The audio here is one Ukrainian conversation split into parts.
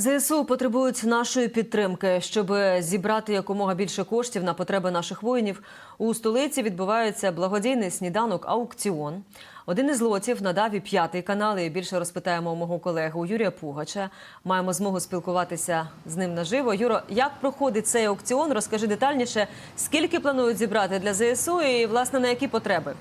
ЗСУ потребують нашої підтримки, щоб зібрати якомога більше коштів на потреби наших воїнів. У столиці відбувається благодійний сніданок аукціон. Один із лотів надав і п'ятий канал. І більше розпитаємо у мого колегу Юрія Пугача. Маємо змогу спілкуватися з ним наживо. Юро, як проходить цей аукціон? Розкажи детальніше, скільки планують зібрати для ЗСУ і власне на які потреби?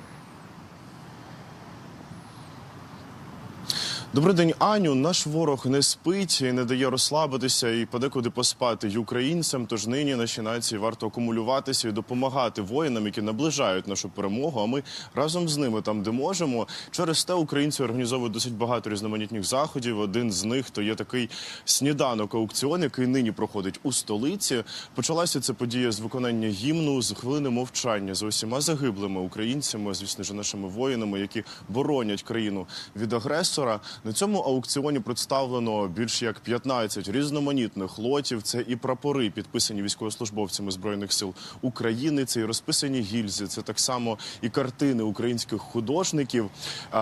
Добрий день, Аню. Наш ворог не спить і не дає розслабитися і подекуди поспати й українцям. Тож нині нашій нації варто акумулюватися і допомагати воїнам, які наближають нашу перемогу. А ми разом з ними там, де можемо. Через те українці організовують досить багато різноманітних заходів. Один з них то є такий сніданок аукціон, який нині проходить у столиці. Почалася ця подія з виконання гімну з хвилини мовчання за усіма загиблими українцями, звісно ж, нашими воїнами, які боронять країну від агресора. На цьому аукціоні представлено більш як 15 різноманітних лотів. Це і прапори, підписані військовослужбовцями збройних сил України. Це і розписані гільзи. Це так само і картини українських художників.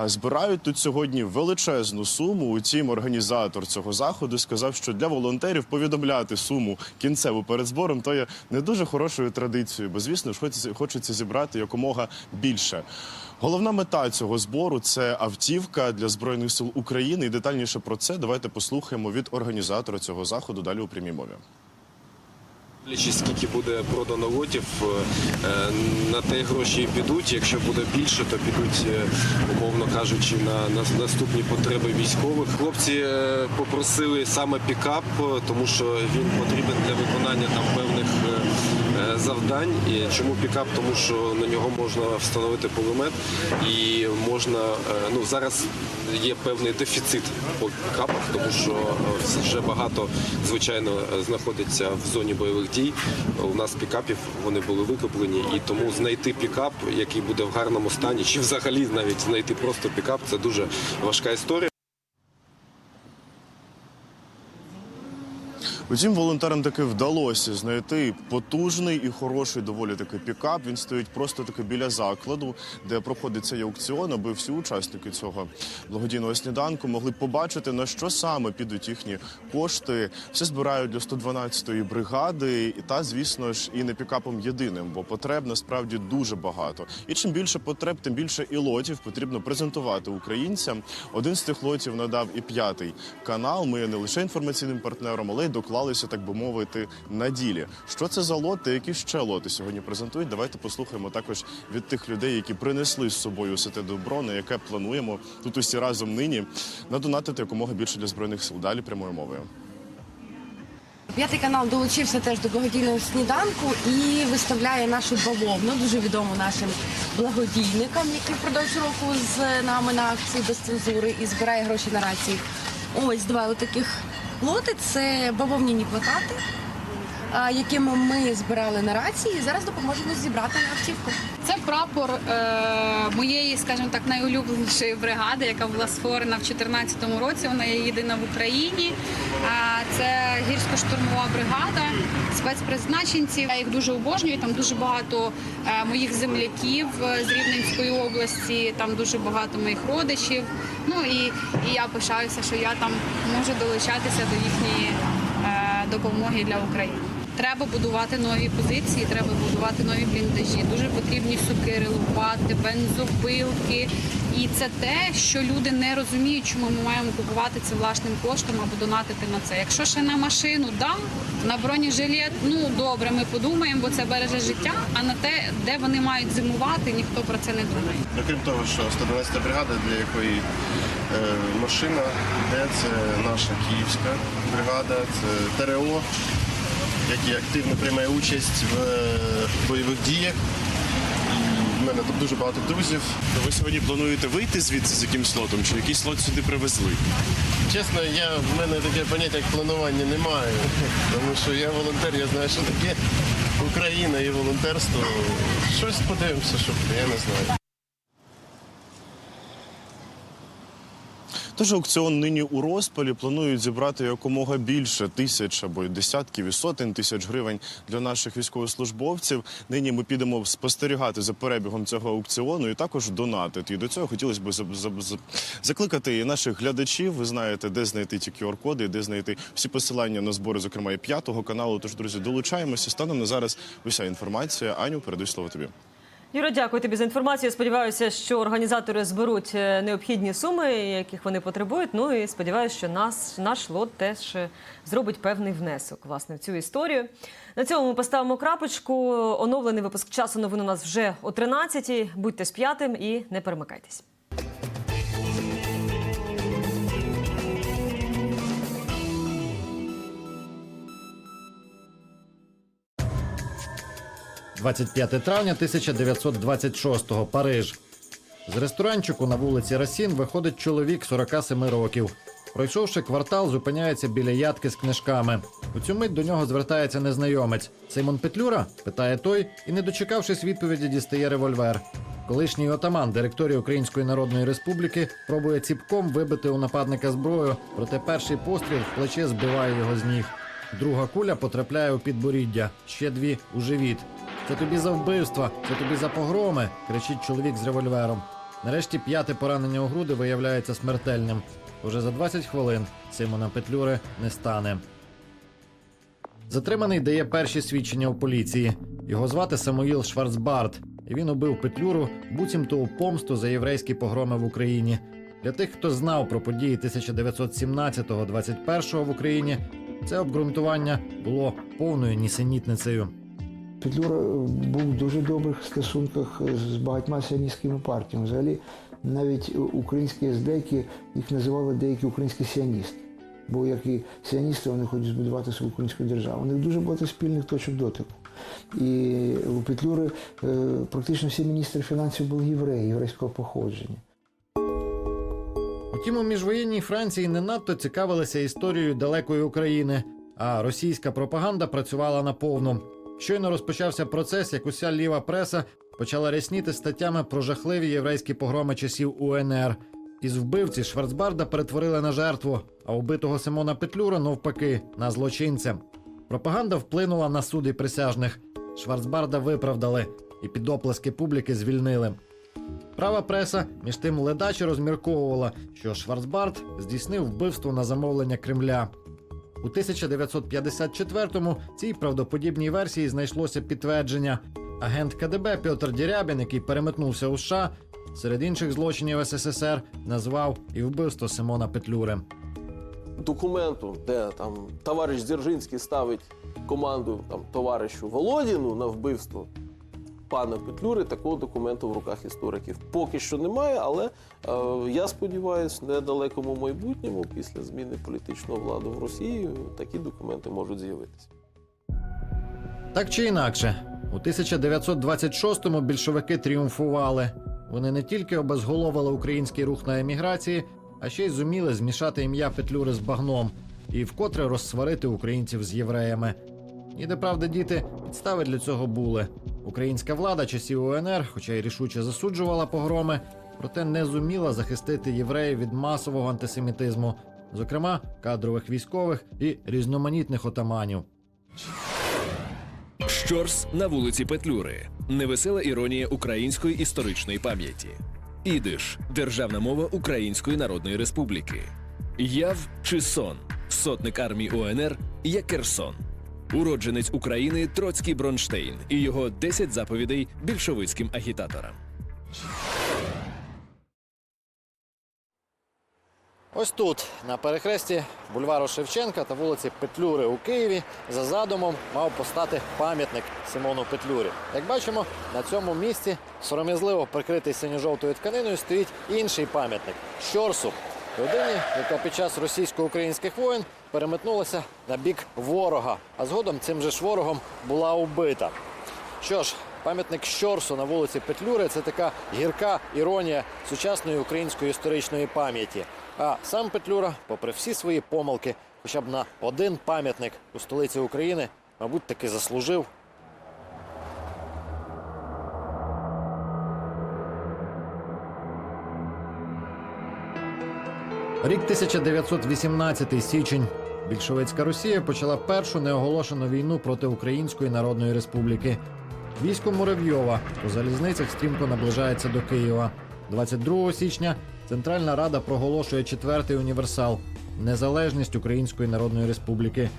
Збирають тут сьогодні величезну суму. Утім, організатор цього заходу сказав, що для волонтерів повідомляти суму кінцеву перед збором то є не дуже хорошою традицією, бо звісно ж хочеться, зібрати якомога більше. Головна мета цього збору це автівка для збройних сил України. І детальніше про це давайте послухаємо від організатора цього заходу далі у прямій мові. Скільки буде продано лотів, е, на те гроші підуть. Якщо буде більше, то підуть, е, умовно кажучи, на, на наступні потреби військових. Хлопці е, попросили саме пікап, тому що він потрібен для виконання там певних завдань. І чому пікап? Тому що на нього можна встановити кулемет і можна е, ну зараз є певний дефіцит по пікапах, тому що е, вже багато звичайно е, знаходиться в зоні бойових дій. У нас пікапів вони були викуплені, і тому знайти пікап, який буде в гарному стані, чи взагалі навіть знайти просто пікап, це дуже важка історія. Утім, волонтерам таки вдалося знайти потужний і хороший доволі таки пікап. Він стоїть просто таки біля закладу, де проходить цей аукціон, аби всі учасники цього благодійного сніданку могли побачити на що саме підуть їхні кошти. Все збирають для 112-ї бригади, і та, звісно ж, і не пікапом єдиним, бо потреб насправді дуже багато. І чим більше потреб, тим більше і лотів потрібно презентувати українцям. Один з тих лотів надав і п'ятий канал. Ми не лише інформаційним партнером, але й доклалися, так би мовити, на ділі. Що це за лоти? Які ще лоти сьогодні презентують? Давайте послухаємо також від тих людей, які принесли з собою все те добро, на яке плануємо тут усі разом нині надонатити якомога більше для збройних сил. Далі прямою мовою. П'ятий канал долучився теж до благодійного сніданку і виставляє нашу бавовну, дуже відому нашим благодійникам, які впродовж року з нами на акції без цензури і збирає гроші на рації. Ось два таких лоти це бавовняні плакати, якими ми збирали на рації. Зараз допоможемо зібрати автівку. Це прапор е, моєї, скажімо так, найулюбленішої бригади, яка була створена в 2014 році. Вона є єдина в Україні. Це гірсько-штурмова бригада спецпризначенців. Я їх дуже обожнюю. Там дуже багато е, моїх земляків е, з Рівненської області. Там дуже багато моїх родичів. Ну і, і я пишаюся, що я там можу долучатися до їхньої е, допомоги для України. Треба будувати нові позиції, треба будувати нові бліндажі. Дуже потрібні сокири, лопати, бензопилки. І це те, що люди не розуміють, чому ми маємо купувати це власним коштом або донатити на це. Якщо ще на машину дам, на бронежилет, ну добре, ми подумаємо, бо це береже життя. А на те, де вони мають зимувати, ніхто про це не думає. Ну, крім того, що 112 бригада, для якої е, машина йде, це наша київська бригада, це ТРО, який активно приймає участь в е, бойових діях. В мене тут дуже багато друзів. Ви сьогодні плануєте вийти звідси з яким слотом? Чи якийсь слот сюди привезли? Чесно, я, в мене таке поняття як планування немає, тому що я волонтер, я знаю, що таке Україна і волонтерство. Щось подивимося, що буде, я не знаю. Тож аукціон нині у розпалі планують зібрати якомога більше тисяч або десятків і сотень тисяч гривень для наших військовослужбовців. Нині ми підемо спостерігати за перебігом цього аукціону і також донатити. І до цього хотілося б за- за- за- закликати і наших глядачів. Ви знаєте, де знайти ті QR-коди, де знайти всі посилання на збори, зокрема і п'ятого каналу. Тож, друзі, долучаємося. Станом на зараз уся інформація. Аню, передаю слово тобі. Юра, дякую тобі за інформацію. Сподіваюся, що організатори зберуть е, необхідні суми, яких вони потребують. Ну і сподіваюся, що нас наш лот теж е, зробить певний внесок власне в цю історію. На цьому ми поставимо крапочку. Оновлений випуск часу новин у нас вже о 13-й. Будьте з п'ятим і не перемикайтесь. – 25 травня 1926-го, Париж. З ресторанчику на вулиці Расін виходить чоловік 47 років. Пройшовши квартал, зупиняється біля ядки з книжками. У цю мить до нього звертається незнайомець. Симон Петлюра? питає той і, не дочекавшись відповіді, дістає револьвер. Колишній отаман директорії Української Народної Республіки пробує ціпком вибити у нападника зброю, проте перший постріл в плече збиває його з ніг. Друга куля потрапляє у підборіддя, ще дві у живіт. Це тобі за вбивства, це тобі за погроми, кричить чоловік з револьвером. Нарешті п'яте поранення у груди виявляється смертельним. Уже за 20 хвилин Симона Петлюри не стане. Затриманий дає перші свідчення у поліції. Його звати Самуїл Шварцбарт, і він убив Петлюру буцімто у помсту за єврейські погроми в Україні. Для тих, хто знав про події 1917-21 в Україні, це обґрунтування було повною нісенітницею. Петлюра був в дуже добрих стосунках з багатьма сіоністськими партіями. Взагалі, навіть українські ездеки їх називали деякі українські сіоністи. Бо як і сіоністи, вони хочуть збудувати свою українську державу. У них дуже багато спільних точок дотику. І у Петлюри е, практично всі міністри фінансів були євреї, єврейського походження. Утім, у міжвоєнній Франції не надто цікавилися історією далекої України, а російська пропаганда працювала наповну. Щойно розпочався процес, як уся ліва преса почала рясніти статтями про жахливі єврейські погроми часів УНР. Із вбивці Шварцбарда перетворили на жертву, а убитого Симона Петлюра навпаки на злочинця. Пропаганда вплинула на суди присяжних. Шварцбарда виправдали і під оплески публіки звільнили. Права преса між тим ледаче розмірковувала, що Шварцбард здійснив вбивство на замовлення Кремля. У 1954-му цій правдоподібній версії знайшлося підтвердження. Агент КДБ Петр Дірябін, який переметнувся у США, серед інших злочинів СССР назвав і вбивство Симона Петлюри. документу, де там товариш Дзержинський ставить команду там товаришу Володіну на вбивство пана Петлюри, такого документу в руках істориків поки що немає, але е, я сподіваюся, в недалекому майбутньому, після зміни політичної влади в Росії, такі документи можуть з'явитися. Так чи інакше, у 1926-му більшовики тріумфували. Вони не тільки обезголовили український рух на еміграції, а ще й зуміли змішати ім'я Петлюри з багном і вкотре розсварити українців з євреями. І де правда, діти, підстави для цього були. Українська влада часів УНР, хоча й рішуче засуджувала погроми, проте не зуміла захистити євреїв від масового антисемітизму, зокрема кадрових військових і різноманітних отаманів. Щорс на вулиці Петлюри. Невесела іронія української історичної пам'яті. Ідиш державна мова Української Народної Республіки. Яв чи сон. Сотник армії УНР Якерсон. Уродженець України Троцький Бронштейн і його 10 заповідей більшовицьким агітаторам. Ось тут, на перехресті бульвару Шевченка та вулиці Петлюри у Києві, за задумом мав постати пам'ятник Симону Петлюрі. Як бачимо, на цьому місці сором'язливо прикритий синьо-жовтою тканиною стоїть інший пам'ятник Щорсу. Людині, яка під час російсько-українських воєн переметнулася на бік ворога, а згодом цим же ж ворогом була убита. Що ж, пам'ятник Щорсу на вулиці Петлюри це така гірка іронія сучасної української історичної пам'яті. А сам Петлюра, попри всі свої помилки, хоча б на один пам'ятник у столиці України, мабуть, таки заслужив. Рік 1918 січень. Більшовицька Росія почала першу неоголошену війну проти Української Народної Республіки. Військо Муравйова по залізницях стрімко наближається до Києва. 22 січня Центральна Рада проголошує четвертий універсал незалежність Української Народної Республіки.